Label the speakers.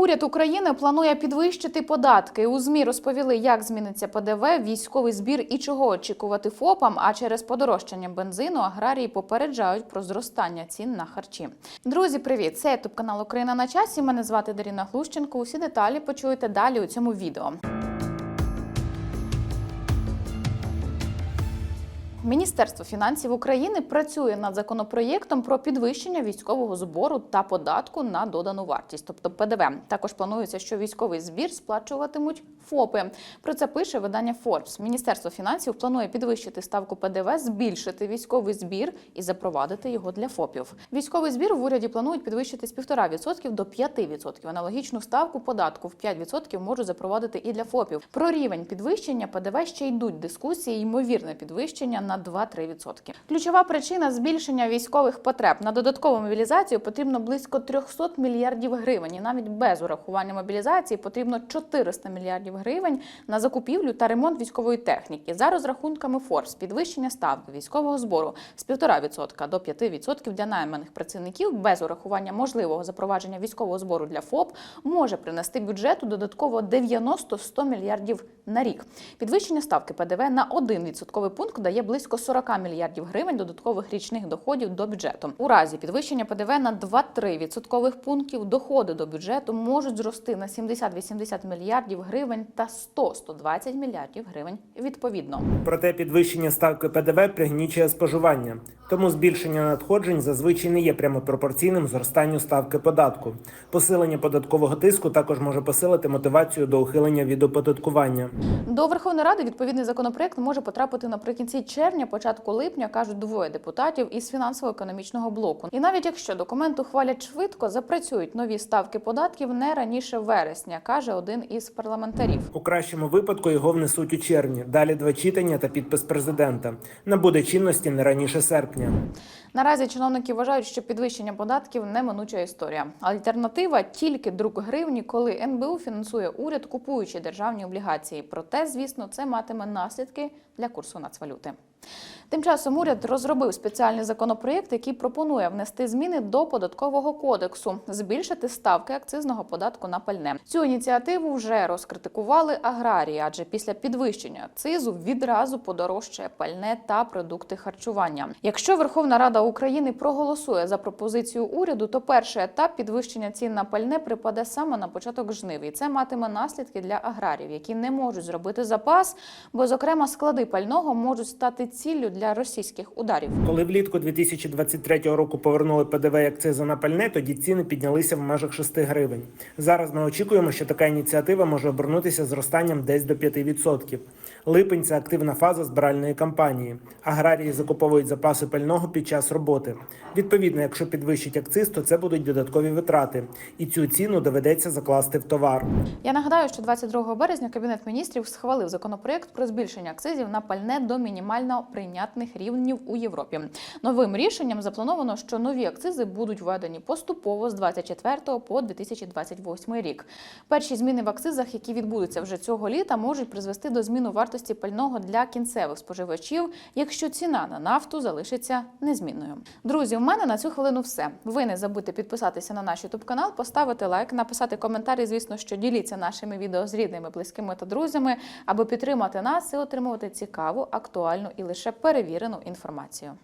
Speaker 1: Уряд України планує підвищити податки. У змі розповіли, як зміниться ПДВ, військовий збір і чого очікувати ФОПам. А через подорожчання бензину аграрії попереджають про зростання цін на харчі. Друзі, привіт! Це ютуб канал Україна на часі. Мене звати Даріна Глущенко. Усі деталі почуєте далі у цьому відео. Міністерство фінансів України працює над законопроєктом про підвищення військового збору та податку на додану вартість, тобто ПДВ. Також планується, що військовий збір сплачуватимуть ФОПи. Про це пише видання Forbes. Міністерство фінансів планує підвищити ставку ПДВ, збільшити військовий збір і запровадити його для ФОПів. Військовий збір в уряді планують підвищити з 1,5% до 5%. Аналогічну ставку податку в 5% можуть запровадити і для ФОПів. Про рівень підвищення ПДВ ще йдуть дискусії. Ймовірне підвищення на 2-3%. Ключова причина збільшення військових потреб на додаткову мобілізацію потрібно близько 300 мільярдів гривень. І навіть без урахування мобілізації потрібно 400 мільярдів гривень на закупівлю та ремонт військової техніки. За розрахунками Форбс, підвищення ставки військового збору з 1,5% до 5% для найманих працівників без урахування можливого запровадження військового збору для ФОП може принести бюджету додатково 90-100 мільярдів на рік. Підвищення ставки ПДВ на 1 відсотковий пункт дає близько 40 мільярдів гривень додаткових річних доходів до бюджету. У разі підвищення ПДВ на 2-3 відсоткових пунктів доходи до бюджету можуть зрости на 70-80 мільярдів гривень та 100-120 мільярдів гривень відповідно.
Speaker 2: Проте підвищення ставки ПДВ пригнічує споживання, тому збільшення надходжень зазвичай не є прямо пропорційним зростанню ставки податку. Посилення податкового тиску також може посилити мотивацію до ухилення від оподаткування.
Speaker 1: До Верховної Ради відповідний законопроект може потрапити наприкінці червня, початку липня, кажуть двоє депутатів із фінансово-економічного блоку. І навіть якщо документ ухвалять швидко, запрацюють нові ставки податків не раніше вересня, каже один із парламентарів.
Speaker 2: У кращому випадку його внесуть у червні. Далі два читання та підпис президента. Набуде чинності не раніше серпня.
Speaker 1: Наразі чиновники вважають, що підвищення податків неминуча історія. Альтернатива тільки друк гривні, коли НБУ фінансує уряд, купуючи державні облігації. Проте, звісно, це матиме наслідки для курсу нацвалюти. Тим часом уряд розробив спеціальний законопроєкт, який пропонує внести зміни до податкового кодексу, збільшити ставки акцизного податку на пальне. Цю ініціативу вже розкритикували аграрії, адже після підвищення акцизу відразу подорожчає пальне та продукти харчування. Якщо Верховна Рада України проголосує за пропозицію уряду, то перший етап підвищення цін на пальне припаде саме на початок жнив, і це матиме наслідки для аграрів, які не можуть зробити запас, бо зокрема склади пального можуть стати ціллю для російських ударів.
Speaker 2: Коли влітку 2023 року повернули ПДВ і акцизи на пальне, тоді ціни піднялися в межах 6 гривень. Зараз ми очікуємо, що така ініціатива може обернутися зростанням десь до 5%. Липень це активна фаза збиральної кампанії. Аграрії закуповують запаси пального під час роботи. Відповідно, якщо підвищить акциз, то це будуть додаткові витрати, і цю ціну доведеться закласти в товар.
Speaker 1: Я нагадаю, що 22 березня Кабінет міністрів схвалив законопроект про збільшення акцизів на пальне до мінімально прийнятних рівнів у Європі. Новим рішенням заплановано, що нові акцизи будуть введені поступово з 24 по 2028 рік. Перші зміни в акцизах, які відбудуться вже цього літа, можуть призвести до зміни вартості пального для кінцевих споживачів, якщо ціна на нафту залишиться незмінною. Друзі, у мене на цю хвилину все. Ви не забудьте підписатися на наш YouTube канал, поставити лайк, написати коментарі. Звісно, що діліться нашими відео з рідними, близькими та друзями, аби підтримати нас і отримувати цікаву, актуальну і лише перевірену інформацію.